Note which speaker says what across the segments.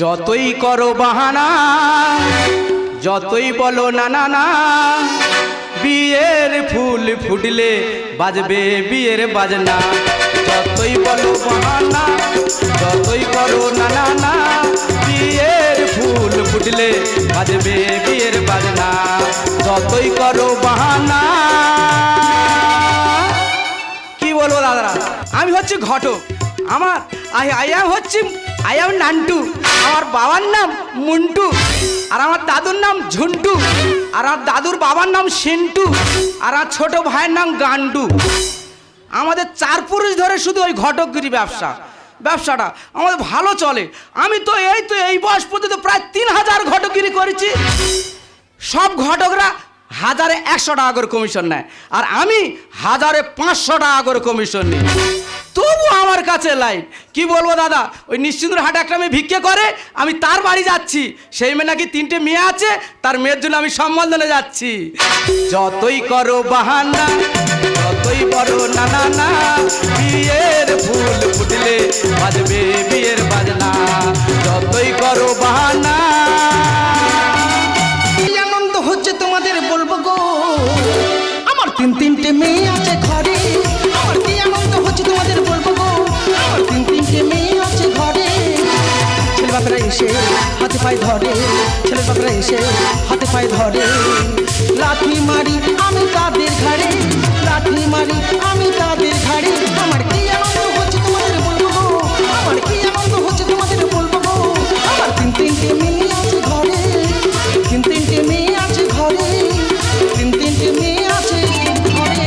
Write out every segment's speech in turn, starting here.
Speaker 1: যতই করো বাহানা, যতই বলো না না না বিয়ের ফুল ফুটলে বাজবে বিয়ের বাজনা। যতই বলো বাহানা, যতই করো না না না বিয়ের ফুল ফুটলে বাজবে বিয়ের বাজনা। যতই করো বাহানা। কি বলব দাদারা? আমি হচ্ছে ঘটক। আমার আই আই হচ্ছে আই নান্টু আমার বাবার নাম মুন্টু আর আমার দাদুর নাম ঝুন্টু আর আমার দাদুর বাবার নাম সিন্টু আর আমার ছোট ভাইয়ের নাম গান্ডু। আমাদের চার পুরুষ ধরে শুধু ওই ঘটকগিরি ব্যবসা। ব্যবসাটা আমাদের ভালো চলে। আমি তো এই তো এই বয়স পর্যন্ত প্রায় তিন হাজার ঘটকগিরি করেছি। সব ঘটকরা হাজারে একশো টাকা করে কমিশন নেয়। আর আমি হাজারে পাঁচশো টাকা করে কমিশন নিই। তবু আমার কাছে লাইন কি বলব দাদা? ওই নিশ্চিন্দ্র হাটে একটা মেয়ে ভিক্ষে করে, আমি তার বাড়ি যাচ্ছি। সেই মেয়ে নাকি তিনটে মেয়ে আছে, তার মেয়ের জন্য আমি সম্বন্ধনে যাচ্ছি। যতই করো বাহানা, যতই বড় না না না বিয়ের ফুল ফুটলে বাজবে বিয়ের বাজনা। যতই করো বাহানা
Speaker 2: এসে হাতে পায়ে ধরে, ছেলে বাপরা এসে হাতে পায়ে ধরে। লাঠি মারি আমি তাদের ঘাড়ে, লাঠি মারি আমি তাদের ঘাড়ে। আমার কি আনন্দ হচ্ছে তোমাদের বলব আমার কি আনন্দ হচ্ছে তোমাদের বলব আমার তিন তিনটে মেয়ে আছে ঘরে, তিন তিনটে মেয়ে আছে ঘরে, তিন তিনটে মেয়ে আছে ঘরে।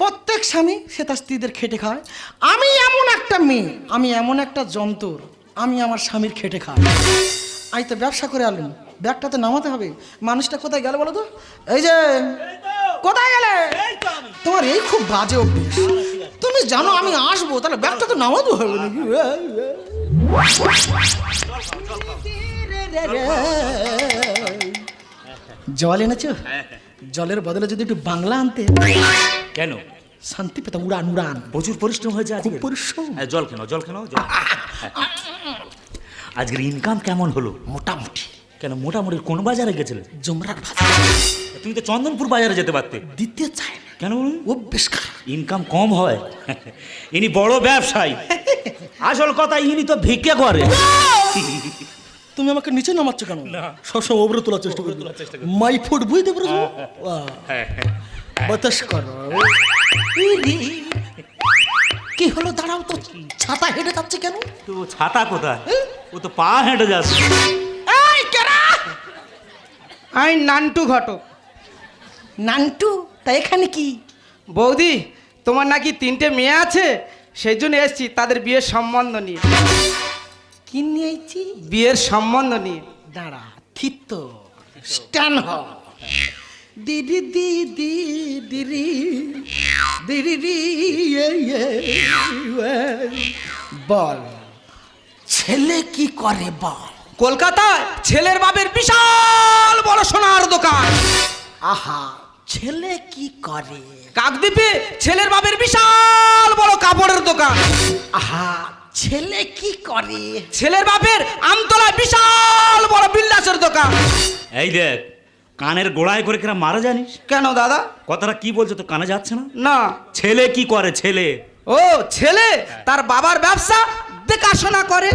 Speaker 2: প্রত্যেক স্বামী সে তার স্ত্রীদের খেটে খায়। আমি এমন একটা মেয়ে, আমি এমন একটা যন্ত্র আমি আমার স্বামীর খেটে খাই। আমি তো ব্যবসা করে আলুম। ব্যাগটা তো নামাতে হবে। মানুষটা কোথায় গেল বলো তো? এই যে কোথায় গেলে? তোমার এই খুব বাজে অভ্যেস। তুমি জানো আমি আসব তাহলে ব্যাগটা তো নামাতে হবে নাকি? জল এনেছো? জলের বদলে যদি একটু বাংলা আনতে।
Speaker 3: কেন?
Speaker 2: শান্তি পেতাম উড়ান উড়ান।
Speaker 3: প্রচুর পরিশ্রম হয়েছে আজকে।
Speaker 2: পরিশ্রম।
Speaker 3: হ্যাঁ, জল কেন জল কেন জল। আজকের ইনকাম কেমন হলো?
Speaker 2: মোটামুটি।
Speaker 3: কেন মোটামুটি কোন বাজারে গেছিলে?
Speaker 2: জমরার ভাষা
Speaker 3: তুমি তো চন্দনপুর বাজারে যেতে পারতে।
Speaker 2: দিতে চায় না।
Speaker 3: কেন বলুন?
Speaker 2: ও বেশ
Speaker 3: ইনকাম কম হয়। ইনি বড় ব্যবসায়ী। আসল কথা ইনি তো ভিক্ষে করে।
Speaker 2: তুমি আমাকে নিচে নামাচ্ছ কেন। সবসময় ওপরে তোলার চেষ্টা করি মাই ফুট বুঝতে পেরেছ?
Speaker 3: হ্যাঁ,
Speaker 2: বাতাস করো। কি হলো? দাঁড়াও তো ছাতা হেঁটে যাচ্ছে কেন?
Speaker 3: তো ছাতা কোথায়? ও তো পা হেঁটে যাচ্ছে।
Speaker 2: এই কেরা?
Speaker 1: আমি নান্টু ঘটক।
Speaker 2: নান্টু? তা এখানে কি?
Speaker 1: বৌদি তোমার নাকি তিনটে মেয়ে আছে? সেই জন্য এসছি তাদের বিয়ের সম্বন্ধ নিয়ে।
Speaker 2: কি নিয়ে আইছি
Speaker 1: বিয়ের সম্বন্ধ নিয়ে।
Speaker 2: দাঁড়া থিত স্ট্যান্ড হ। দিদি দি দি দিরি দিরি রি। বল ছেলে কি করে বল?
Speaker 1: কলকাতায় ছেলের বাপের বিশাল বড় সোনার দোকান।
Speaker 2: আহা ছেলে কি করে?
Speaker 1: কাকদ্বীপে ছেলের বাপের বিশাল বড় কাপড়ের দোকান।
Speaker 2: আহা ছেলে কি করে?
Speaker 1: ছেলের বাপের আমতলায় বিশাল বড় বিল্লাসের দোকান।
Speaker 3: এই দেখ কানের গোড়ায় করে কিনা মারা জানিস?
Speaker 1: কেন দাদা?
Speaker 3: কথাটা কি বলছো তো কানে যাচ্ছে না?
Speaker 1: না।
Speaker 3: ছেলে কি করে ছেলে?
Speaker 1: ও ছেলে? তার বাবার ব্যবসা দেখাশোনা করে।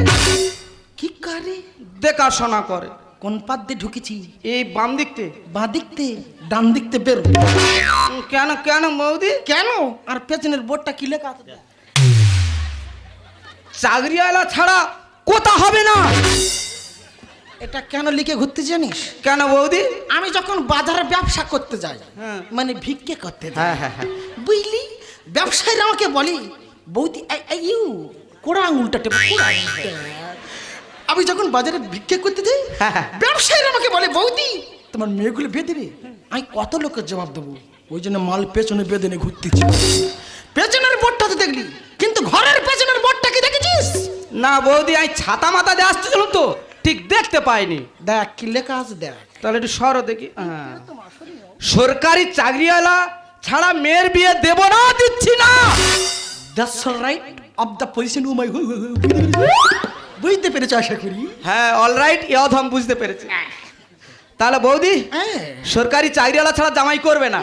Speaker 2: কি করে?
Speaker 1: দেখাশোনা করে।
Speaker 2: কোন পাত দিয়ে ঢুকেছি?
Speaker 1: এই বাম দিকতে।
Speaker 2: বাঁ দিকতে? ডান দিকতে বেরো।
Speaker 1: কেন কেন মৌদি?
Speaker 2: কেন? আর পেছনের বোর্ডটা কি লেখা আছে?
Speaker 1: চাকরিওয়ালা ছাড়া কোথা হবে না?
Speaker 2: এটা কেন লিখে ঘুরতে জানিস?
Speaker 1: কেন বৌদি?
Speaker 2: আমি যখন বাজারে ব্যবসা করতে যাই
Speaker 1: হ্যাঁ।
Speaker 2: মানে ভিক্ষে করতে যাই
Speaker 1: হ্যাঁ হ্যাঁ হ্যাঁ।
Speaker 2: বুঝলি? ব্যবসায়ীরা আমাকে বলি বৌদি ইউ কোড়া আঙুলটা? টেপে আমি যখন বাজারে ভিক্ষে করতে যাই
Speaker 1: হ্যাঁ, হ্যাঁ।
Speaker 2: ব্যবসায়ীরা আমাকে বলে বৌদি তোমার মেয়েগুলো বেঁধে রে আমি কত লোকের জবাব দেবো? ওই জন্য মাল পেছনে বেঁধে নিয়ে ঘুরতেছি। পেছনের বোর্ডটা তো দেখলি কিন্তু ঘরের পেছনের বোর্ডটা কি দেখেছিস?
Speaker 1: না বৌদি আমি ছাতা মাথা দিয়ে আসতেছিলাম তো। ঠিক দেখতে পাইনি।
Speaker 2: দেখ কি লেখা আছে দেখ।
Speaker 1: তাহলে একটু সরো দেখি। হ্যাঁ। সরকারি চাকরিওয়ালা ছাড়া মেয়ের বিয়ে দেব না দিচ্ছি না।
Speaker 2: That's right of the position O my বুঝতে পেরেছ আশা করি?
Speaker 1: হ্যাঁ অলরাইট এ অধম বুঝতে পেরেছি। তাহলে বৌদি
Speaker 2: হ্যাঁ।
Speaker 1: সরকারি চাকরিওয়ালা ছাড়া জামাই করবে না।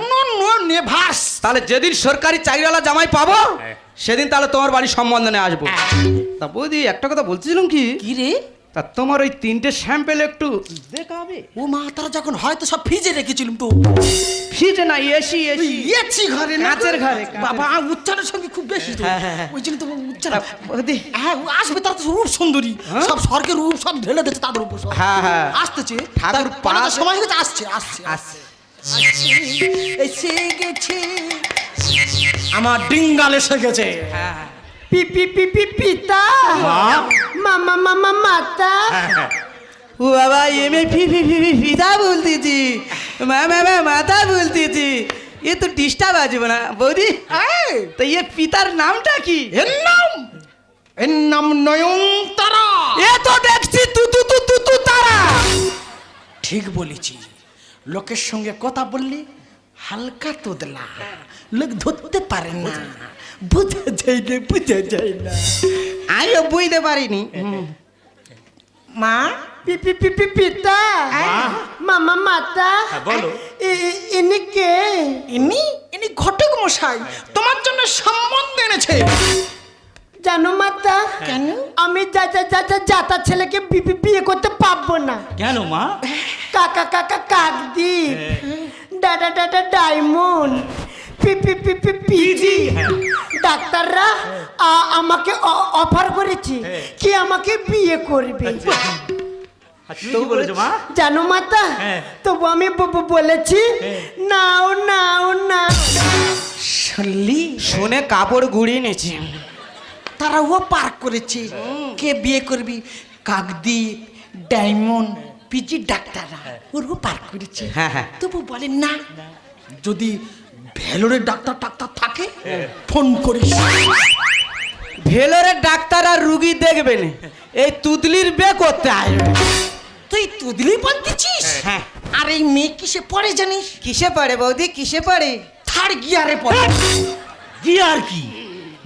Speaker 2: নেভাস।
Speaker 1: তাহলে যেদিন সরকারি চাকরিওয়ালা জামাই পাবো
Speaker 3: হ্যাঁ।
Speaker 1: সেদিন তাহলে তোমার বাড়ির সম্বন্ধনে আসব। তা বৌদি একটা কথা বলছিলাম কি?
Speaker 2: কি রে?
Speaker 1: তা তোমার ওই তিনটে স্যাম্পেল একটু দেখাবে?
Speaker 2: ও মা তারা যখন হয়তো সব ফ্রিজে রেখেছিলাম তো।
Speaker 1: ফ্রিজে না এসি এসি
Speaker 2: এসি ঘরে না
Speaker 1: কাঁচের ঘরে,
Speaker 2: বাবা উচ্চারণের সঙ্গে খুব বেশি তো।
Speaker 1: হ্যাঁ, হ্যাঁ, হ্যাঁ।
Speaker 2: ওই জন্য তো উচ্চারণ। হ্যাঁ ও আসবে তার তো রূপ সুন্দরী? সব স্বর্গের রূপ সব ঢেলে দিচ্ছে তাদের উপর
Speaker 1: হ্যাঁ, হ্যাঁ।
Speaker 2: আসতেছে।
Speaker 1: ঠাকুর
Speaker 2: পরে সময় হয়েছে আসছে আসছে
Speaker 1: আসছে।
Speaker 2: এসে গেছে। আমার ডিঙ্গাল এসে গেছে।
Speaker 1: হ্যাঁ
Speaker 4: পি পি পি পি পিতা। মামা মামা মাতা।
Speaker 1: ও বাবা এমএ ফি ফি ফি ফি ফিদা বলতেছি। মা মা মা মাথা বলতেছি। এ তো ডিস্টার্ব আছে না। বৌদি তো ইয়ে পিতার নামটা কি?
Speaker 2: এর নাম? এর নাম নয়নতারা
Speaker 1: এ তো দেখছি তু তু তু তু তু তারা।
Speaker 2: ঠিক বলেছি। লোকের সঙ্গে কথা বললি হালকা তোদলা। লোক ধরতে পারে না। বুঝা যায় না বুঝা যায় না।
Speaker 1: আমিও বুঝতে পারিনি।
Speaker 2: মা?
Speaker 4: পি পি পি পি পিতা। মামা মাতা।
Speaker 3: হ্যাঁ, বলো।
Speaker 4: ইনি কে?
Speaker 2: ইনি ইনি ঘটক মশাই তোমার জন্য সম্বন্ধ এনেছে।
Speaker 4: জানো মাতা
Speaker 2: কেন?
Speaker 4: আমি যা যা যা যা যাতা ছেলেকে বিয়ে করতে পারব না।
Speaker 3: কেন মা?
Speaker 4: কাকা কাকা কাকদ্বীপ ডাডা Dada Diamond P P P P PG ডাক্তাররা আমাকে অফার করেছে কি আমাকে বিয়ে করবে।
Speaker 3: বলেছ মা?
Speaker 4: জানো মাতা
Speaker 3: হ্যাঁ।
Speaker 4: তবু আমি ব- ব- বলেছি নাও নাও না
Speaker 2: শুনলি
Speaker 1: শুনে কাপড় গুড়িয়ে নিয়েছি।
Speaker 2: তারা ও পার্ক করেছে। কে বিয়ে করবি? কাকদ্বীপ ডায়মন্ড পিজি ডাক্তাররা। ওর ও পার্ক করেছে।
Speaker 1: হ্যাঁ, হ্যাঁ।
Speaker 2: তবু বলে না। যদি ভেলোরের ডাক্তার ডাক্তার থাকে ফোন করিস
Speaker 1: ভেলোরের ডাক্তার আর রুগী দেখবেন এই তুদলির বে করতে আসবে।
Speaker 2: তুই তুদলি বলতেছিস
Speaker 1: হ্যাঁ।
Speaker 2: আর এই মেয়ে কিসে পড়ে জানিস?
Speaker 1: কিসে পড়ে বৌদি কিসে পড়ে?
Speaker 2: থার্ড গিয়ারে পড়ে।
Speaker 3: ইয়ার কি?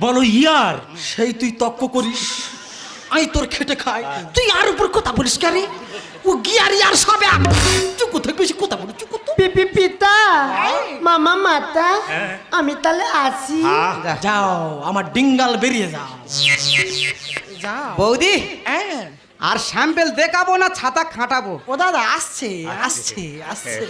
Speaker 3: বলো ইয়ার।
Speaker 2: সেই তুই তক্ক করিস আমি তোর খেটে খাই। তুই আর উপর কথা বলিস কারে ও গিয়ার ইয়ার সব এক কথা কোথায়
Speaker 4: পি পি পিতা মামা মাতা আমি তাহলে আসি।
Speaker 2: যাও আমার ডিঙ্গাল বেরিয়ে যাও। যাও।
Speaker 1: বৌদি
Speaker 2: হ্যাঁ।
Speaker 1: আর স্যাম্পেল দেখাবো না ছাতা খাটাবো?
Speaker 2: ও দাদা আসছে আসছে আসছে।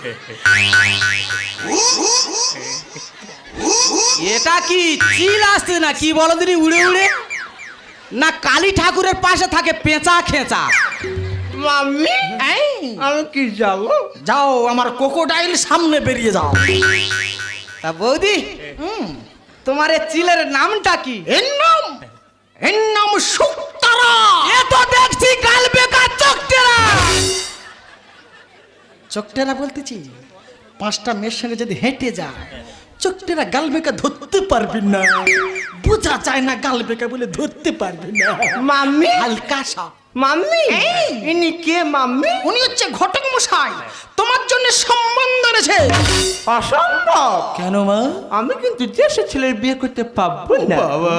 Speaker 1: এটা কি চিল আসছে না কি বলো দিনি উড়ে উড়ে? না কালী ঠাকুরের পাশে থাকে পেঁচা খেঁচা?
Speaker 2: মাম্মি আমি কি যাব? যাও আমার কোকোডাইল সামনে বেরিয়ে যাও।
Speaker 1: তা বৌদি হুম তোমার এ চিলের নামটা কি?
Speaker 2: এর নাম? এর নাম শুক্তারা
Speaker 1: এ তো দেখছি গাল বেকার চকটেরা।
Speaker 2: চোখটেরা বলতেছি পাঁচটা মেয়ের সঙ্গে যদি হেঁটে যায় চোখটেরা গাল বেকা ধরতে পারবি না। বোঝা যায় না গাল বেকা বলে ধরতে পারবি না।
Speaker 4: মাম্মি
Speaker 2: হালকা সা
Speaker 4: মাম্মি? ইনি কে মাম্মি?
Speaker 2: উনি হচ্ছে ঘটক মশাই। তোমার জন্য সম্বন্ধ এনেছে।
Speaker 4: অসম্ভব।
Speaker 2: কেন মা?
Speaker 4: আমি কিন্তু দেশের ছেলের বিয়ে করতে পারব না। বাবা।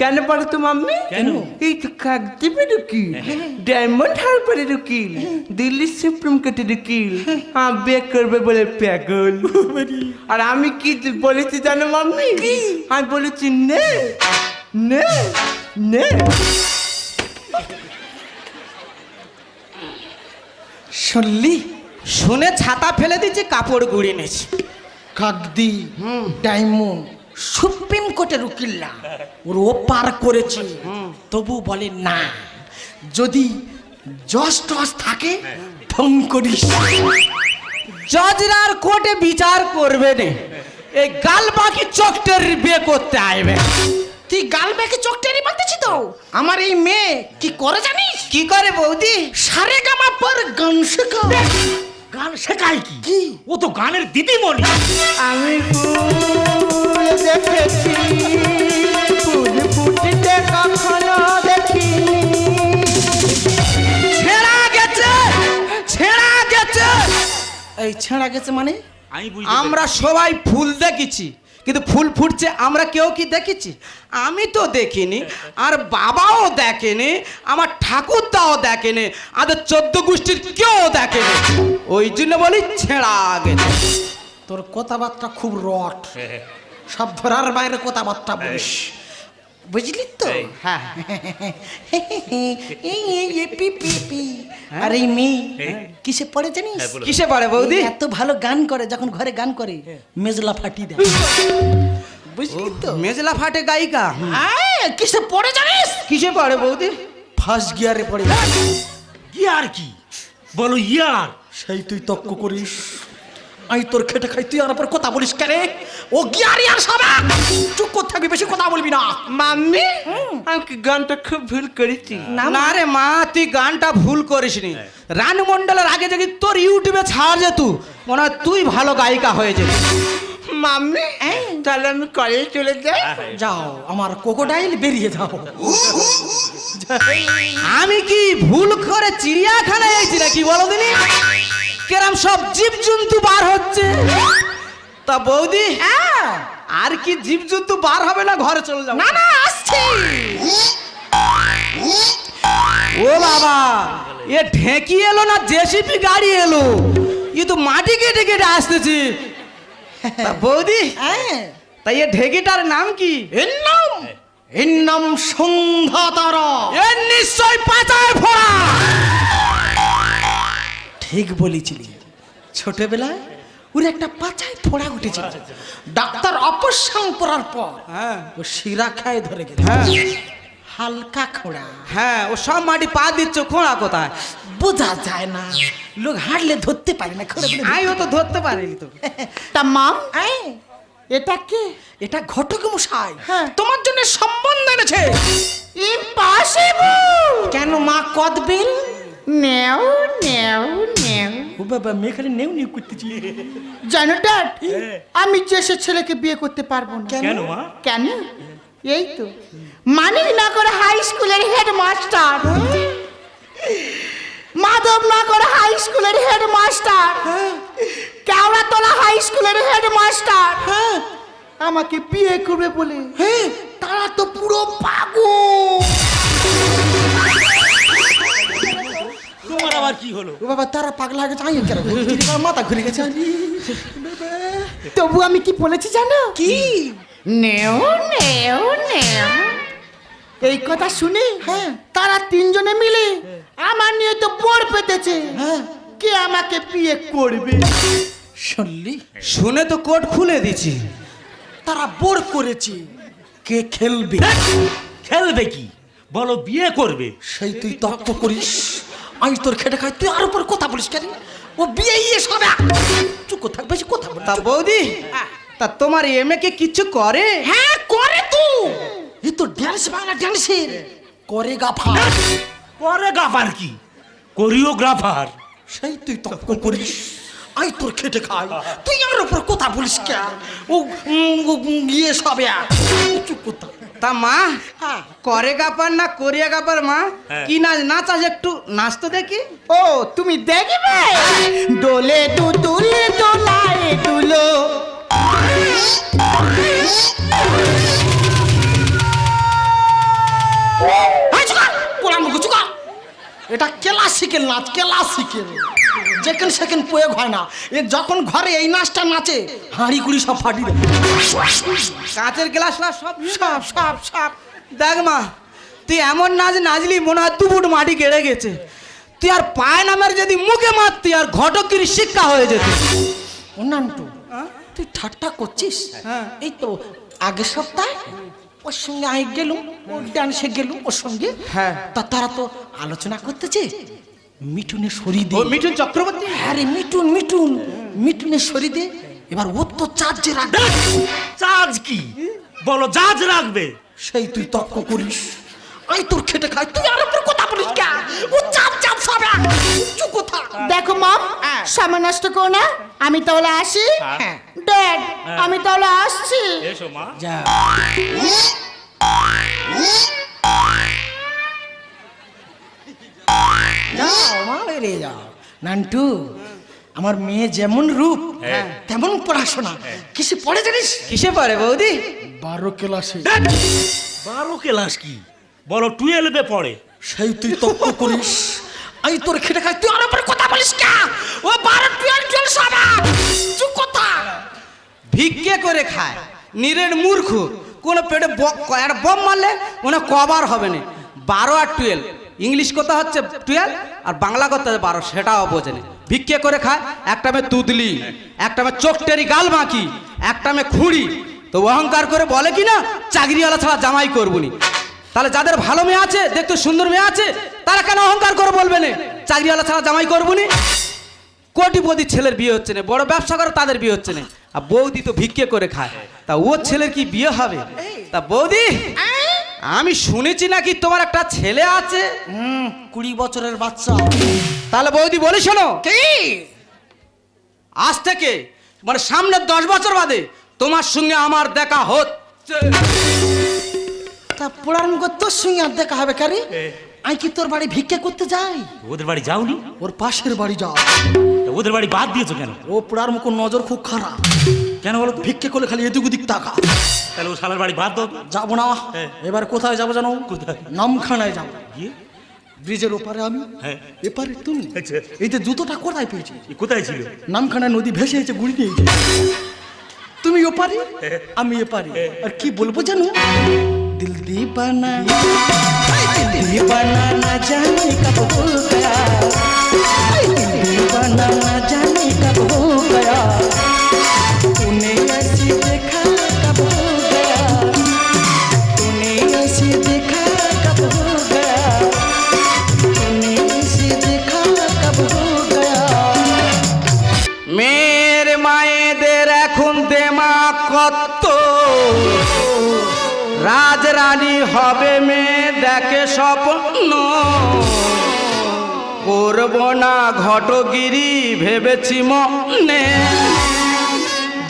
Speaker 4: কেন পারো তো মাম্মি?
Speaker 3: কেন?
Speaker 4: এই তো কাকদ্বীপের উকিল ডায়মন্ড হারবারের উকিল দিল্লি সুপ্রিম কোর্টের উকিল হ্যাঁ বিয়ে করবে বলে পাগল। আর আমি কি বলেছি জানো মাম্মি? আমি বলেছি নে। নে। নে।
Speaker 2: শুনলি
Speaker 1: শুনে ছাতা ফেলে দিয়েছি কাপড় গুড়িয়ে নিয়েছি
Speaker 2: কাকদি ডায়মন্ড সুপ্রিম কোর্টের উকিল্লা ওর ও পার করেছে। তবু বলে না যদি জজ টস থাকে ফোন করিস।
Speaker 1: জজরা আর কোর্টে বিচার করবে না। এই গাল বাকি চকটের বিয়ে করতে আসবে
Speaker 2: তুই গাল বেঁকে চোখটারি বলতেছি তো? আমার এই মেয়ে কি করে জানিস?
Speaker 1: কি করে বৌদি?
Speaker 2: সারে গামা পর গান শেখা
Speaker 3: গান শেখায় কি?
Speaker 2: কি?
Speaker 3: ও তো গানের দিদিমণি।
Speaker 4: আমি ফুল দেখেছি ফুল ফুটতে কখনো দেখিনি
Speaker 1: ছেঁড়া গেছে ছেঁড়া গেছে।
Speaker 2: এই ছেঁড়া গেছে মানে?
Speaker 1: আমরা সবাই ফুল দেখেছি। কিন্তু ফুল ফুটছে, আমরা কেউ কি দেখেছি? আমি তো দেখিনি, আর বাবাও দেখেনি, আমার ঠাকুরদাও দেখেনি আমাদের চোদ্দ গোষ্ঠীর কেউ দেখেনি। ওই জন্য বলি ছেঁড়া আগে
Speaker 2: তোর কথাবার্তা খুব রট। সব ধরার বাইরে কথাবার্তা বলিস। বুঝলি তো
Speaker 1: হ্যাঁ
Speaker 2: এই, এই, এই, পি, পি, পি। আর এই মেয়ে কিসে পড়ে জানিস?
Speaker 1: কিসে পারে বৌদি?
Speaker 2: এত ভালো গান করে যখন ঘরে গান করে মেজলা ফাটি দেয়। বুঝলি তো?
Speaker 1: মেজলা ফাটে গায়িকা।
Speaker 2: কিসে পড়ে জানিস?
Speaker 1: কিসে পারে বৌদি?
Speaker 2: ফার্স্ট গিয়ারে পড়ে।
Speaker 3: ইয়ার কি? বলো ইয়ার
Speaker 2: সেই তুই তক্ক করিস। আমি তোর খেটে খাই তুই উপর কথা বলিস কেন? ও গিয়ারি আর সারা। চুপ করে থাকবি বেশি কথা বলবি না।
Speaker 4: মাম্মি আমি গানটা খুব ভুল করেছি?
Speaker 1: না রে মা তুই গানটা ভুল করিসনি। রান মন্ডলের আগে যদি তোর ইউটিউবে ছাড় যেত মনে হয় তুই ভালো গায়িকা হয়ে যেত
Speaker 4: মাম্মি তাহলে আমি কলেজ চলে যাই।
Speaker 2: যাও আমার কোকোডাইল বেরিয়ে যাও।
Speaker 1: আমি কি ভুল করে চিড়িয়াখানায় যাইছি নাকি বলো দিনি? কেরাম সব জীব জন্তু বার হচ্ছে। তা বৌদি হ্যাঁ। আর কি জীব জন্তু বার হবে না ঘরে চলে যাব
Speaker 2: না না আসছি।
Speaker 1: ও বাবা এ ঢেকি এলো না জেসিপি গাড়ি এলো? ই তো মাটি কেটে কেটে আসতেছে। তা বৌদি
Speaker 2: হ্যাঁ।
Speaker 1: তাই এ ঢেকিটার নাম কি?
Speaker 2: এর নাম? এর নাম সন্ধ্যা তারা
Speaker 1: এর নিশ্চয় পাচায় ফোড়া।
Speaker 2: ঠিক বলেছিলি। ছোটবেলায় ওর একটা পাচায় ফোড়া উঠেছিল ডাক্তার অপসারণ করার পর
Speaker 1: হ্যাঁ।
Speaker 2: ও শিরা খায় ধরে গেল
Speaker 1: হ্যাঁ।
Speaker 2: হালকা খোড়া।
Speaker 1: হ্যাঁ ও সব মাটি পা দিচ্ছ খোঁড়া কোথায়?
Speaker 2: বোঝা যায় না। লোক হাঁটলে ধরতে পারে না খোড়া বলে
Speaker 1: ও তো ধরতে পারিনি তো।
Speaker 2: তা মাম এটা কে? এটা ঘটক মশাই। তোমার জন্য সম্বন্ধ এনেছে। ইম্পসিবল! কেন মা কদবেল?
Speaker 5: নেও নেও নেও।
Speaker 2: ও বাবা মেয়ে খালি নেউ নিউ করতেছি।
Speaker 5: জানো ড্যাড আমি যে সে ছেলেকে বিয়ে করতে পারব না।
Speaker 3: কেন মা?
Speaker 5: কেন? এই তো। মানিকনগর হাই স্কুলের হেডমাস্টার। মাধবনগর হাই স্কুলের হেডমাস্টার। কেওড়াতলা হাই স্কুলের হেডমাস্টার। আমাকে বিয়ে করবে বলে। তারা তো পুরো পাগল।
Speaker 3: তোমার আবার কি হলো?
Speaker 2: ও বাবা তারা পাগলা হয়ে গেছে। আমি কেন ঘুরছি রে, মাথা ঘুরে গেছে
Speaker 5: তবু আমি কি বলেছি জানো?
Speaker 2: কি?
Speaker 5: নেও নেও নেও। এই কথা শুনে হ্যাঁ তারা তিনজনে মিলে আমার নিয়ে তো বড় পেতেছে।
Speaker 2: হ্যাঁ।
Speaker 5: কে আমাকে বিয়ে করবে?
Speaker 2: শুনলি
Speaker 1: শুনে তো কোট খুলে দিছি
Speaker 2: তারা বোর করেছে। কে খেলবে?
Speaker 3: খেলবে কি? বলো বিয়ে করবে।
Speaker 2: সেই তুই তর্ক করিস। আমি তোর খেটে খাই তুই আর উপর কথা বলিস কেন? ও বিয়ে ইয়ে সবে চুপ করে থাক বেশি কথা বল
Speaker 1: তা বৌদি তা তোমার এমএ কে কিছু করে?
Speaker 2: হ্যাঁ করে তুই এ তো ড্যান্স বাংলা ড্যান্সের করে গাফা
Speaker 3: পরে গাফার কি? কোরিওগ্রাফার।
Speaker 2: সেই তুই তর্ক করিস। আমি তোর খেটে খাই। তুই আমার উপর কথা বলিস কে ও ইয়ে সবে চুপ করে থাক।
Speaker 1: তা মা
Speaker 2: হ্যাঁ।
Speaker 1: করে গাপার না করিয়া গাপার মা?
Speaker 3: হ্যাঁ।
Speaker 1: কি নাচ নাচ আজ একটু নাচ তো দেখি।
Speaker 5: ও তুমি দেখবে? দোলে দু তুলে দোলায়
Speaker 2: চুকা এটা ক্লাসিক্যাল নাচ ক্লাসিক্যাল যেখানে সেখানে প্রয়োগ হয় না। এ যখন ঘরে এই নাচটা নাচে হাঁড়ি কুড়ি সব ফাটি দেয়
Speaker 1: কাঁচের গ্লাস সব
Speaker 2: সাপ সাপ সাপ
Speaker 1: দেখ মা তুই এমন নাচ নাচলি মনে হয় দু ফুট মাটি কেড়ে গেছে। তুই আর পায় নামের যদি মুখে মারতি আর ঘটকির শিক্ষা হয়ে যেত।
Speaker 2: অন্যান্য তুই ঠাট্টা করছিস?
Speaker 1: হ্যাঁ।
Speaker 2: এই তো আগের সপ্তাহে ওর সঙ্গে আমি গেলুম ওর ডান্সে গেলুম ওর সঙ্গে।
Speaker 1: হ্যাঁ।
Speaker 2: তা তারা তো আলোচনা করতেছে। মিঠুনের শরীর
Speaker 1: ও মিঠুন চক্রবর্তী?
Speaker 2: আরে মিঠুন মিঠুন মিঠুনের শরীরে এবার ওর তো চার্জে রাখবে।
Speaker 3: চার্জ কি? বলো জাজ রাখবে।
Speaker 2: সেই তুই তর্ক করিস। আমি তোর খেটে খাই তুই আর উপর কথা বলিস কে? ও চাপ চাপ সবে চুপ কথা।
Speaker 5: দেখো মাম সময় নষ্ট করো না। আমি তাহলে আসি।
Speaker 2: হ্যাঁ।
Speaker 5: ড্যাড আমি তাহলে আসছি।
Speaker 3: এসো মা।
Speaker 2: যা। যাও মা বেরিয়ে যাও। নান্টু আমার মেয়ে যেমন রূপ তেমন পড়াশোনা। কিসে পড়ে জানিস?
Speaker 1: কিসে পারে বৌদি?
Speaker 2: বারো ক্লাসে।
Speaker 3: বারো ক্লাস কি? বলো টুয়েলভে পড়ে।
Speaker 2: সেই তুই তর্ক করিস। আমি তোর খেটে খাই তুই আমার কথা বলিস কা? ও বারো টুয়েলভ টুয়েলভ সাবা চুপ কথা।
Speaker 1: ভিক্ষে করে খায়। নিরের মূর্খ। কোনো পেটে একটা বম মারলে হয় কবার হবে না। বারো আর টুয়েলভ ইংলিশ কথা হচ্ছে টুয়েলভ আর বাংলা কথা বারো সেটাও বোঝে না ভিক্ষে করে খায় একটা মেয়ে তুদলি একটা মেয়ে চোখটেরি গাল বাঁকি একটা মেয়ে খুঁড়ি। তো অহংকার করে বলে কি না চাকরিওয়ালা ছাড়া জামাই করবুনি তাহলে যাদের ভালো মেয়ে আছে দেখতে সুন্দর মেয়ে আছে তারা কেন অহংকার করে বলবে না? চাকরিওয়ালা ছাড়া জামাই করবুনি কোটিপতি ছেলের বিয়ে হচ্ছে না বড় ব্যবসা করে তাদের বিয়ে হচ্ছে না। আর বৌদি তো ভিক্ষে করে খায়। তা ওর ছেলের কি বিয়ে হবে? তা বৌদি আমি শুনেছি নাকি তোমার একটা ছেলে আছে?
Speaker 2: হুম কুড়ি বছরের বাচ্চা।
Speaker 1: তাহলে বৌদি বলি শোনো।
Speaker 2: কি?
Speaker 1: আজ থেকে মানে সামনে দশ বছর বাদে তোমার সঙ্গে আমার দেখা হচ্ছে।
Speaker 2: তা পোড়ার মুখ তোর সঙ্গে আর দেখা হবে কারে? আমি কি তোর বাড়ি ভিক্ষা করতে যাই?
Speaker 3: ওদের বাড়ি যাওনি?
Speaker 2: ওর পাশের বাড়ি যাও।
Speaker 3: ওদের বাড়ি বাদ দিয়েছ কেন?
Speaker 2: ও পোড়ার মুখ নজর খুব খারাপ।
Speaker 3: কেন বলো
Speaker 2: ভিক্ষে করলে খালি এদিক ওদিক টাকা
Speaker 3: তাহলে ও শালার বাড়ি বাদ দাও
Speaker 2: যাব না
Speaker 3: হ্যাঁ।
Speaker 2: এবার কোথায় যাব জানো?
Speaker 3: কোথায়?
Speaker 2: নামখানায় যাব।
Speaker 3: গিয়ে?
Speaker 2: ব্রিজের ওপারে আমি।
Speaker 3: হ্যাঁ।
Speaker 2: এপারে তুমি।
Speaker 3: আচ্ছা।
Speaker 2: এই যে জুতোটা কোথায় পেয়েছি?
Speaker 3: কোথায় ছিল?
Speaker 2: নামখানা নদী ভেসে এসে গুড়ি নিয়েছে তুমি ওপারে? আমি এপারে। আর কি বলব জানো? দিল দিবানা। দিল দিবানা না জানে কব হো গয়া। দিল দিবানা না জানে কব হো গয়া।
Speaker 1: করব না ঘটগিরি ভেবেছি মনে।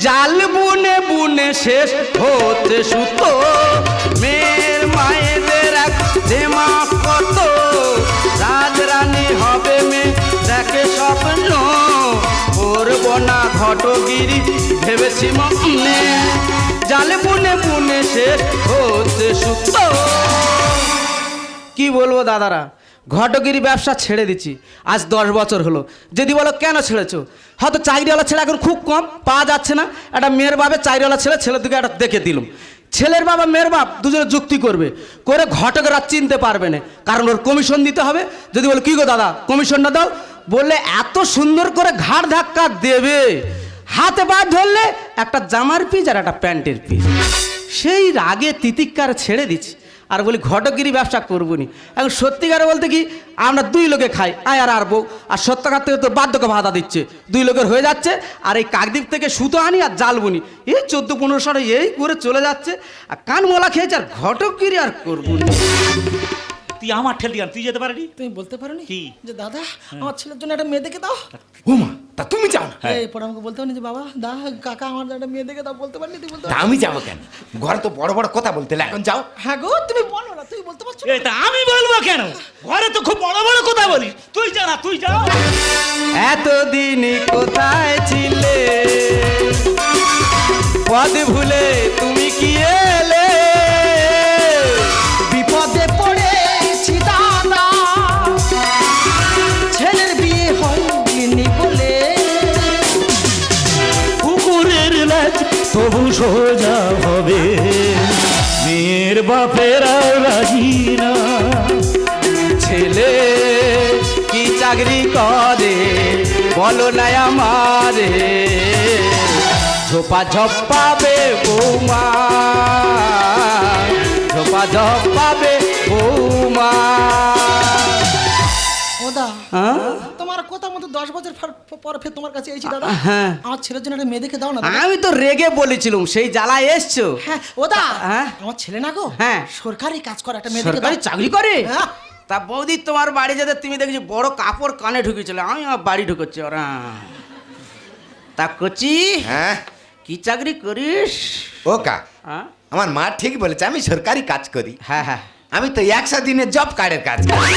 Speaker 1: জাল বুনে বুনে শেষ হতে সুতো। মেয়ের মায়েদের এক দেমা কত রাজরানী হবে মেয়ে, দেখে স্বপ্ন। করব না ঘটগিরি ভেবেছি মনে। জাল বুনে বুনে শেষ হতে সুতো। কি বলব দাদারা? ঘটগিরি ব্যবসা ছেড়ে দিচ্ছি। আজ দশ বছর হলো। যদি বলো কেন ছেড়েছো? হয়তো চাকরিওয়ালা ছেলে এখন খুব কম, পাওয়া যাচ্ছে না। একটা মেয়ের বাপে চাকরিওয়ালা ছেলে, ছেলের দিকে একটা দেখে দিলাম। ছেলের বাবা মেয়ের বাপ দুজনে যুক্তি করবে। করে ঘটকেরা চিনতে পারবে না। কারণ ওর কমিশন দিতে হবে। যদি বলো, কী গো দাদা কমিশনটা দাও? বললে, এত সুন্দর করে ঘাড় ধাক্কা দেবে। হাতে পা ধরলে একটা জামার পিস আর একটা প্যান্টের পিস সেই রাগে তিতিকার ছেড়ে দিচ্ছি। আর বলি ঘটকগিরি ব্যবসা করব নি এখন সত্যিকারে বলতে কি আমরা দুই লোকে খাই আয় আর আর বউ আর সত্যকার থেকে তো বাধ্যকে ভাতা দিচ্ছে। দুই লোকের হয়ে যাচ্ছে আর এই কাকদ্বীপ থেকে সুতো আনি আর জাল বুনি এই চোদ্দ পনেরোশো এই করে চলে যাচ্ছে আর কান মোলা খেয়েছে আর ঘটকগিরি আর করব নি
Speaker 3: তুই আমার ঠেল তুই যেতে পারবি
Speaker 2: তুমি বলতে পারো
Speaker 3: কি?
Speaker 2: যে দাদা আমার ছেলের জন্য একটা মেয়ে দেখে দাও।
Speaker 6: ওমা তা তুমি যাও না।
Speaker 2: এই পরে আমাকে বলতে পারি যে বাবা দা কাকা আমার একটা মেয়ে দেখে দাও বলতে পারিনি তুই বলতে
Speaker 6: তা আমি যাব কেন? ঘরে তো বড় বড় কথা বলতে এখন যাও।
Speaker 2: হ্যাঁ গো তুমি বলো না তুমি বলতে পারছ
Speaker 3: তা আমি বলব কেন? ঘরে তো খুব বড় বড় কথা বলিস। তুই যা না তুই যা।
Speaker 1: এতদিন কোথায় ছিলে? পদ ভুলে তুমি কি এলে
Speaker 3: সোজা হবে। মেয়ের বাপেরা রাজি না।
Speaker 1: ছেলে কি চাকরি করে? বলো না আমারে। ঝোপা ঝপ্পাবে বৌমা। ঝোপা ঝপ্পাবে বৌমা।
Speaker 2: ওদা
Speaker 1: হ্যাঁ?
Speaker 2: তোমার কথা মতো দশ বছর পর ফের তোমার কাছে এসেছি দাদা
Speaker 1: হ্যাঁ।
Speaker 2: আমার ছেলের জন্য একটা মেয়ে দেখে দাও না
Speaker 1: আমি তো রেগে বলেছিলাম সেই জ্বালায় এসছো
Speaker 2: হ্যাঁ ওদা
Speaker 1: হ্যাঁ?
Speaker 2: আমার ছেলে না গো
Speaker 1: হ্যাঁ।
Speaker 2: সরকারি কাজ করে একটা মেয়ে
Speaker 1: সরকারি চাকরি করে
Speaker 2: হ্যাঁ।
Speaker 1: তা বৌদি তোমার বাড়ি যেতে তুমি দেখছি বড় কাপড় কানে ঢুকেছিল আমি আমার বাড়ি ঢুকেছি ওরা তা কচি
Speaker 6: হ্যাঁ
Speaker 1: কি চাকরি করিস
Speaker 6: ও কা
Speaker 1: হ্যাঁ?
Speaker 6: আমার মা ঠিক বলেছে আমি সরকারি কাজ করি
Speaker 1: হ্যাঁ হ্যাঁ
Speaker 6: আমি তো একশো দিনে জব কার্ডের কাজ করি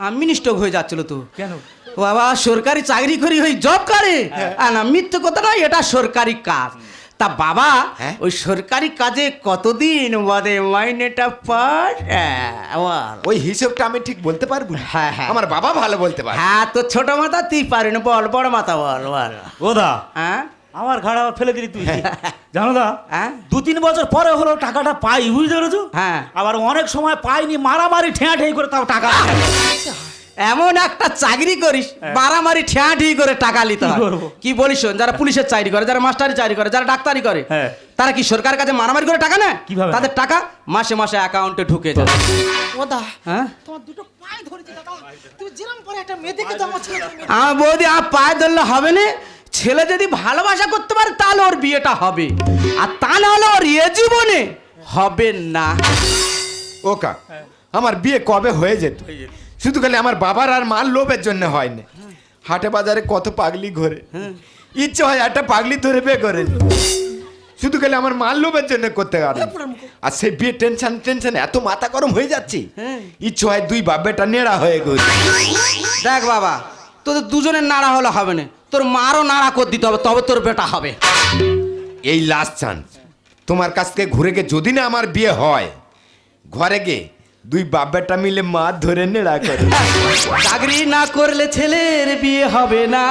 Speaker 1: আমি মিনিস্টার হয়ে যাচ্ছিল তো।
Speaker 3: কেন?
Speaker 1: বাবা সরকারি চাকরি করি ওই জব করে। আর না মিথ্যে কথা নয় এটা সরকারি কাজ। তা বাবা
Speaker 6: হ্যাঁ?
Speaker 1: ওই সরকারি কাজে কতদিন বাদে মাইনেটা পার হ্যাঁ, বল।
Speaker 6: ওই হিসেবটা আমি ঠিক বলতে পারব
Speaker 1: হ্যাঁ, হ্যাঁ।
Speaker 6: আমার বাবা ভালো বলতে পারে
Speaker 1: হ্যাঁ তো ছোট মাথা তুই পারি না বল বড় মাথা বল বল।
Speaker 3: ওদা
Speaker 1: হ্যাঁ?
Speaker 3: আমার ঘাড় আবার ফেলে দিলি তুই জানো দা
Speaker 1: হ্যাঁ?
Speaker 3: দু তিন বছর পরে হলো টাকাটা পাই বুঝতে পেরেছ
Speaker 1: হ্যাঁ।
Speaker 3: আবার অনেক সময় পাইনি মারামারি ঠেয়া ঠেই করে তাও টাকা
Speaker 1: এমন একটা চাকরি করিস মারামারি ঠেয়া ঠি করে টাকা নিতে হয়
Speaker 3: কি?
Speaker 1: বলিস শোন, যারা পুলিশের চাকরি করে যারা মাস্টারি চাকরি করে যারা ডাক্তারি করে
Speaker 3: হ্যাঁ।
Speaker 1: তারা কি সরকারের কাছে মারামারি করে টাকা নেয়
Speaker 3: কীভাবে?
Speaker 1: তাদের টাকা মাসে মাসে অ্যাকাউন্টে ঢুকে যায়
Speaker 5: ওদা
Speaker 1: হ্যাঁ
Speaker 5: তোমার দুটো পায়ে ধরেছি দাদা তুমি যেরকম একটা মেয়ে দেখে আমার
Speaker 1: বৌদি আর পায়ে ধরলে হবে না ছেলে যদি ভালোবাসা করতে পারে তাহলে ওর বিয়েটা হবে। আর তা না হলে ওর এ জীবনে হবে না।
Speaker 6: ওকা আমার বিয়ে কবে হয়ে যেত? শুধু খালি আমার বাবার আর মার লোভের জন্য হয়নি। হাটে বাজারে কত পাগলি ঘরে। ইচ্ছে হয় একটা পাগলি ধরে বিয়ে করে শুধু খালি আমার মার লোভের জন্য করতে পারে আর সেই বিয়ে টেনশন টেনশন এত মাথা গরম হয়ে যাচ্ছে। ইচ্ছে হয় দুই বাপেটা নেড়া হয়ে গেছে
Speaker 1: দেখ বাবা তোদের দুজনের নাড়া হলে হবে না। তোর মারও নাড়া করে দিতে হবে তবে তোর বেটা হবে।
Speaker 6: এই লাস্ট চান্স তোমার কাছ থেকে ঘুরে গিয়ে যদি না আমার বিয়ে হয় ঘরে গিয়ে দুই বাপেটা মিলে মা ধরে নেড়া করে।
Speaker 1: চাকরি না করলে ছেলের বিয়ে হবে না।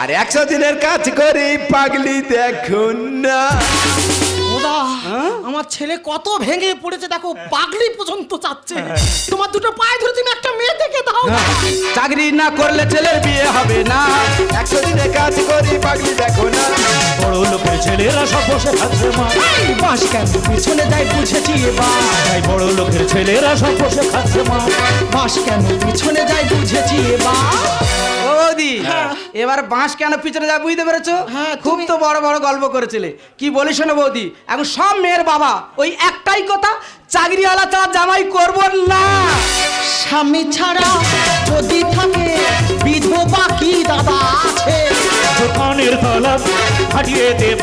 Speaker 6: আর একশো দিনের কাজ করে পাগলি দেখুন না।
Speaker 5: আমার ছেলে কত ভেঙে পড়েছে দেখো পাগলি পর্যন্ত চাচ্ছে। তোমার দুটো পায়ে ধরে তুমি একটা মেয়ে দেখে দাও।
Speaker 1: চাকরি না করলে ছেলের বিয়ে হবে না।
Speaker 6: একশো কাজ করি পাগলি দেখো না।
Speaker 3: বড় লোকের ছেলেরা সব বসে থাকছে মা।
Speaker 2: বাস কেন? পিছনে যাই বুঝেছি এবার।
Speaker 3: তাই বড় লোকের ছেলেরা সব বসে খাচ্ছে মা।
Speaker 2: বাস কেন? পিছনে এবার
Speaker 1: বাঁশ কেন পিছনে যা বুঝতে পেরেছ?
Speaker 5: হ্যাঁ,
Speaker 1: খুব তো বড় বড় গল্প করেছিলে। কি বলিস না বৌদি? এখন সব মেয়ের বাবা ওই একটাই কথা চাকরিওয়ালা ছাড়া জামাই করব না।
Speaker 5: স্বামী ছাড়া যদি থাকে বিধবা কি দাদা আছে।
Speaker 3: দোকানের তালা হারিয়ে দেব।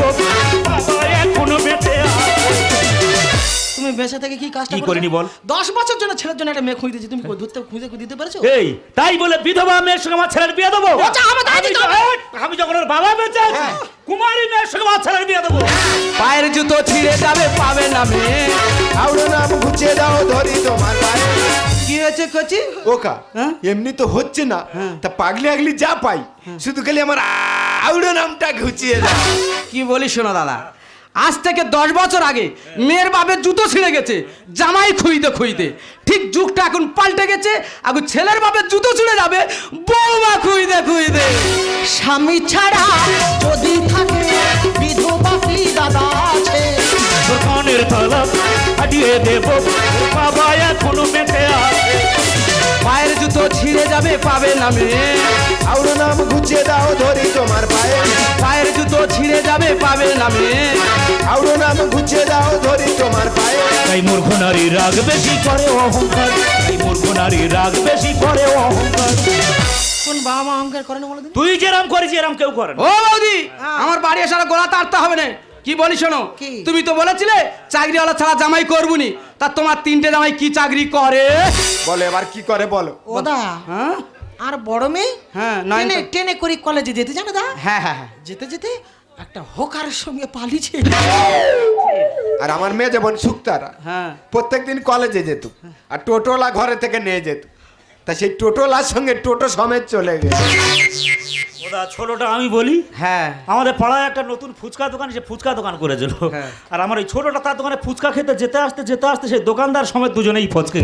Speaker 3: বাবা এখনও বেঁচে আছে।
Speaker 5: তুমি বেঁচে থেকে কি কাজটা
Speaker 3: কি করিনি বল?
Speaker 5: দশ বছর জন্য ছেলের জন্য একটা মেয়ে খুঁজে দিয়েছি। তুমি কই ধরতে খুঁজে দিতে পেরেছ?
Speaker 3: এই তাই বলে বিধবা মেয়ের সঙ্গে আমার ছেলের বিয়ে দেবো?
Speaker 5: আচ্ছা,
Speaker 3: আমি যখন ওর বাবা বেঁচে আছি কুমারী মেয়ের সঙ্গে আমার ছেলের বিয়ে দেবো।
Speaker 1: পায়ের জুতো ছিঁড়ে যাবে পাবে না মেয়ে।
Speaker 6: আউড়ো নাম ঘুচিয়ে দাও ধরি তোমার পায়ে।
Speaker 1: কি হয়েছে কচি?
Speaker 6: ওকা
Speaker 1: হ্যাঁ?
Speaker 6: এমনি তো হচ্ছে না। তা পাগলি আগলি যা পাই শুধু খালি আমার আউড়ো নামটা ঘুচিয়ে দাও।
Speaker 1: কি বলিস শোনো দাদা আজ থেকে দশ বছর আগে মেয়ের বাপের জুতো ছিঁড়ে গেছে জামাই খুইতে খুইতে ঠিক যুগটা এখন পাল্টে গেছে এখন ছেলের বাপের জুতো ছিঁড়ে যাবে বৌমা খুইতে খুইতে
Speaker 5: স্বামী ছাড়া যদি থাকে বিধবা কি দাদা আছে?
Speaker 3: দোকানের হারিয়ে দেব বাবা এখনও বেঁচে আছে।
Speaker 1: পায়ের জুতো ছিঁড়ে যাবে পাবে না মেয়ে
Speaker 6: আউড়ো নাম ঘুচিয়ে দাও ধরি তোমার পায়ে।
Speaker 1: পায়ের জুতো ছিঁড়ে যাবে পাবে না মেয়ে
Speaker 6: আউড়ো নাম গুছিয়ে দাও ধরি তোমার পায়ে।
Speaker 3: তাই মূর্খ নারী রাগ বেশি করে অহংকার। তাই মূর্খ নারী রাগ বেশি করে অহংকার।
Speaker 5: কোন বাবা মা অহংকার করে না
Speaker 3: তুই যেরাম করিস এরাম কেউ করে না।
Speaker 1: ও বৌদি আমার বাড়ি এসে গোলা তাড়তে হবে না। কি বলি শোনো? তুমি তো বলেছিলে চাকরিওয়ালা ছাড়া জামাই করবুনি। তা তোমার তিনটে জামাই কি চাকরি করে?
Speaker 6: বলো এবার কি করে বলো।
Speaker 5: ওদা
Speaker 1: হ্যাঁ?
Speaker 5: আর বড় মেয়ে?
Speaker 1: হ্যাঁ,
Speaker 5: ট্রেনে ট্রেনে করে কলেজে যেতে জানো দা?
Speaker 1: হ্যাঁ হ্যাঁ হ্যাঁ।
Speaker 5: যেতে যেতে একটা হোকারের সঙ্গে পালিয়েছে।
Speaker 6: আর আমার মেয়ে যেমন সুক্তারা
Speaker 1: হ্যাঁ।
Speaker 6: প্রত্যেকদিন কলেজে যেত আর টোটোলা ঘরে থেকে নিয়ে যেত। তা সেই টোটোলার সঙ্গে টোটো সমেত চলে গেছে
Speaker 3: ওদা ছোটটা আমি বলি
Speaker 1: হ্যাঁ।
Speaker 3: আমাদের পাড়ায় একটা নতুন ফুচকা দোকান সে ফুচকা দোকান করেছিল।
Speaker 1: হ্যাঁ।
Speaker 3: আর আমার ওই ছোটটা তার দোকানে ফুচকা খেতে যেতে আসতে যেতে আসতে সেই দোকানদার সমেত দুজনেই ফচকে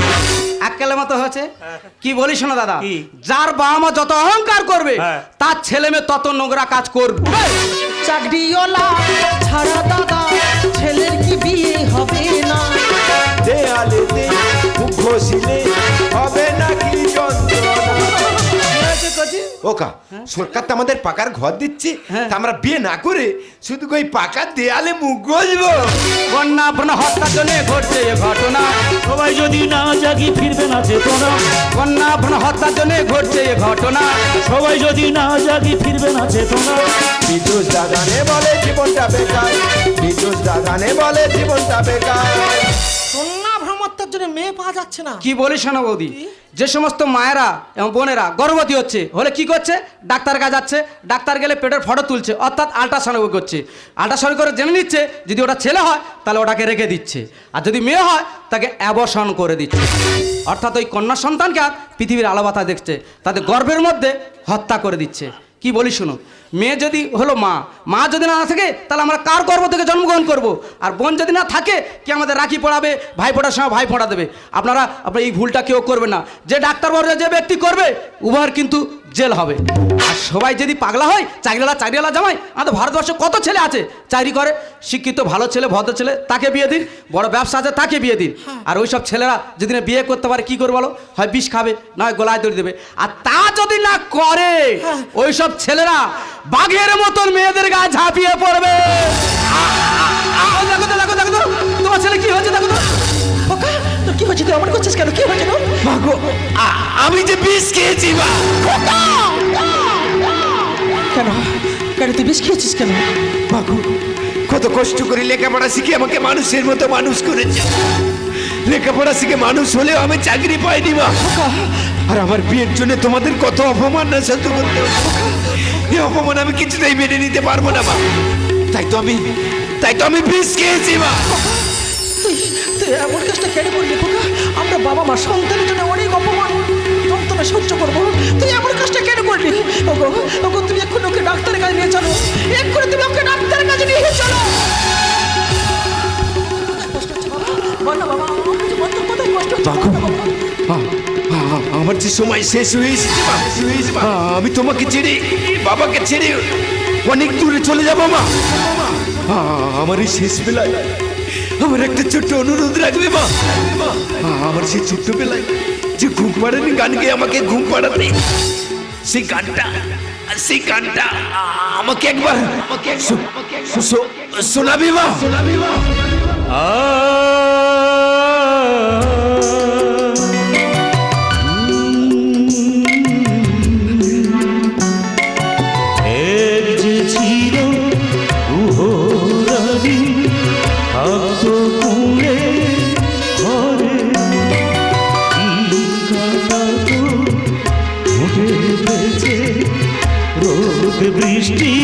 Speaker 1: এককালের মতো হয়েছে। কি বলিস শোনো দাদা? যার বাবা মা যত অহংকার করবে
Speaker 3: হ্যাঁ।
Speaker 1: তার ছেলে মেয়ে তত নোংরা কাজ করবে।
Speaker 5: চাকরিওয়ালা ছাড়া দাদা ছেলের কি বিয়ে হবে না?
Speaker 6: দেয়ালেতে মুখ ঘষিলে হবে ওকা সরকার তো আমাদের পাকার ঘর দিচ্ছে
Speaker 1: হ্যাঁ।
Speaker 6: তা আমরা বিয়ে না করে শুধু ওই পাকার দেয়ালে মুখ ঘষবো
Speaker 1: কন্যা ভ্রণ হত্যা জন্য ঘটছে এ ঘটনা।
Speaker 3: সবাই যদি না জাগি ফিরবে না চেতনা।
Speaker 1: কন্যা ভ্রণ হত্যা জন্য ঘটছে এ ঘটনা।
Speaker 3: সবাই যদি না জাগি ফিরবে না চেতনা।
Speaker 6: বিদ্যুৎ দাগানে বলে জীবনটা বেকার। বিদ্যুৎ দাগানে বলে জীবনটা বেকার।
Speaker 5: জন্য মেয়ে পাওয়া যাচ্ছে না।
Speaker 1: কি বলিস শোনো বৌদি? যে সমস্ত মায়েরা এবং বোনেরা গর্ভবতী হচ্ছে হলে কি করছে? ডাক্তার কাছে যাচ্ছে ডাক্তার গেলে পেটের ফটো তুলছে অর্থাৎ আল্ট্রাসাউন্ড করছে। আল্ট্রাসাউন্ড করে জেনে নিচ্ছে যদি ওটা ছেলে হয় তাহলে ওটাকে রেখে দিচ্ছে। আর যদি মেয়ে হয় তাকে অ্যাবর্ষণ করে দিচ্ছে। অর্থাৎ ওই কন্যা সন্তানকে আর পৃথিবীর আলাবাতা দেখছে তাদের গর্ভের মধ্যে হত্যা করে দিচ্ছে। কি বলি শুনো? মেয়ে যদি হলো মা মা যদি না থাকে, তাহলে আমরা কার গর্ব থেকে জন্মগ্রহণ করব? আর বোন যদি না থাকে, কি আমাদের রাখি পড়াবে ভাই ফোটার সময় ভাই ফোঁটা দেবে? আপনারা, আপনার এই ভুলটা কেউ করবে না। যে ডাক্তারবাবুরা যে ব্যক্তি করবে, উভয়ের কিন্তু জেল হবে। আর সবাই যদি পাগলা হয় চাকরিওয়ালা চাকরিওয়ালা জামাই আমাদের ভারতবর্ষে কত ছেলে আছে? চাকরি করে শিক্ষিত ভালো ছেলে ভদ্র ছেলে তাকে বিয়ে দিন বড় ব্যবসা আছে তাকে বিয়ে দিন। আর ওই সব ছেলেরা যদি না বিয়ে করতে পারে কি করবে বলো? হয় বিষ খাবে নয় গলায় দড়ি দেবে। আর তা যদি না করে ওই সব ছেলেরা বাঘের মতন মেয়েদের গায়ে ঝাঁপিয়ে পড়বে। দেখো দেখো দেখো তোমার ছেলে কি হয়েছে দেখো তো।
Speaker 2: কি হয়েছে? তুই আমার করছিস কেন? কি হয়েছে
Speaker 6: মাগো আ- আমি যে বিষ খেয়েছি মা।
Speaker 2: কেন? কেন তুই বেশ খেয়েছিস কেন?
Speaker 6: মাগো কত কষ্ট করে লেখাপড়া শিখে আমাকে মানুষের মতো মানুষ করেছে। লেখাপড়া শিখে মানুষ হলেও আমি চাকরি পাইনি মা। আর আমার বিয়ের জন্য তোমাদের কত অপমান না সহ্য করতে। এই অপমান আমি কিছুতেই মেনে নিতে পারব না মা। তাই তো আমি তাই তো আমি বিষ খেয়েছি মা।
Speaker 2: তুই এমন কাজটা কেন করলি খোকা? আমরা বাবা মা সন্তানের জন্য অনেক অপমান যন্ত্রণা সহ্য করব। তুই এমন কাজটা কেন করলি? ওগো ওগো তুমি এক্ষুনি ওকে ডাক্তারের কাছে নিয়ে চলো। এক্ষুনি তুমি ওকে ডাক্তারের কাছে নিয়ে চলো। আমার
Speaker 6: যে সময় শেষ হয়ে এসেছে। আমি তোমাকে ছেড়ে বাবাকে ছেড়ে অনেক দূরে চলে যাব মা। আমার এই শেষ বেলায় আমার একটা ছোট্ট অনুরোধ রাখবে মা। আমার সেই ছোট্ট বেলায় যে ঘুম পাড়ানি গান গেয়ে আমাকে ঘুম পাড়াতে সেই গানটা সেই গানটা আ- আমাকে একবার শোনাবি মা? শোনাবি মা।
Speaker 3: বৃষ্টি